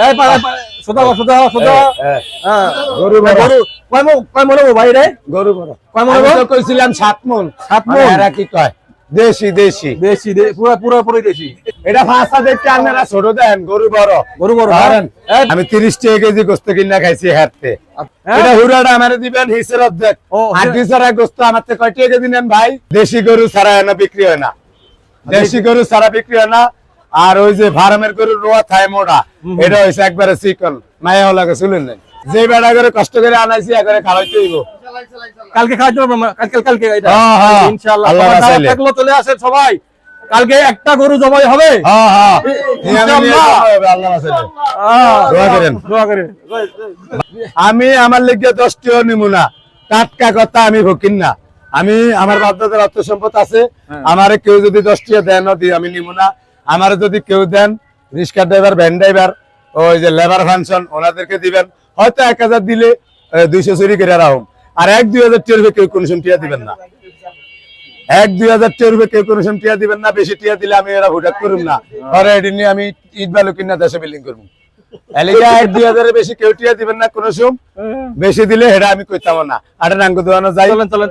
এই পা পা- সোজা হও, সোজা সোজা হ্যাঁ, হ্যাঁ। গরু গরু কয় মন কয় মন ভাই রে গরু বড় কয় মন আমি হব তো কইছিলাম সাত মন সাত এরা কি কয়? দেশি দেশি। দেশি দে- পুরা পুরা দেশি। এটা ফাঁসা দেখতে আপনারা ছোট দেন গরু বড় গরু বড়, ধরেন? আমি তিরিশ টাকা কেজি গোস্ত কিনা খাইছি হাতে? এটা হুড়াটা আমার দিবেন হিসের অর্ধেক ছাড়া গোস্ত আমার থেকে কয় টাকা কেজি নেন ভাই। দেশি গরু ছাড়া এনে বিক্রি হয় না। দেশি গরু ছাড়া বিক্রি হয় না। আর ওই যে ফার্মের গরু রোয়া থায় মোটা এটা হয়েছে একবারে চিকন মায়া লাগে শুনেন নাই যে বেড়া করে কষ্ট করে আনাইছি একবারে খাওয়াইতে হইব। কালকে খাওয়াতে পারব কালকে কালকে হ্যাঁ, হ্যাঁ। ইনশাআল্লাহ। থাকল চলে আসেন সবাই। কালকে একটা গরু জবাই হবে? হ্যাঁ হ্যাঁ। হবে, আমি আমার লিগে দশটিও নিমু না টাটকা কথা আমি ভকিন না। আমি আমার বাধ্যতার অর্থ সম্পদ আছে আমারে কেউ যদি দশটিও দেন দি আমি নিমু না আমারে যদি কেউ দেন রিক্সা ড্রাইভার, ভ্যান ড্রাইভার, ওই যে লেবার ফাংশন, ওনাদেরকে দিবেন। হয়তো এক হাজার দিলে দুইশো চুরি করে রাখুন আর এক, দুই হাজার টিয়া কেউ সময় টিয়া দিবেন না। এক, দুই হাজার টিয়া কেউ কোনো টিয়া দিবেন না। বেশি টিয়া দিলে আমি এরা ভুটাক করুম না। পরে এটি নিয়ে আমি ইট বালু কিনা দেশে বিল্ডিং করব। বেশি কেউ টিয়া দিবেন না কোনো সময়, বেশি দিলে হেটা আমি কইতাম না। আরে নাঙ্গ দোয়ানো যাই। চলেন চলেন।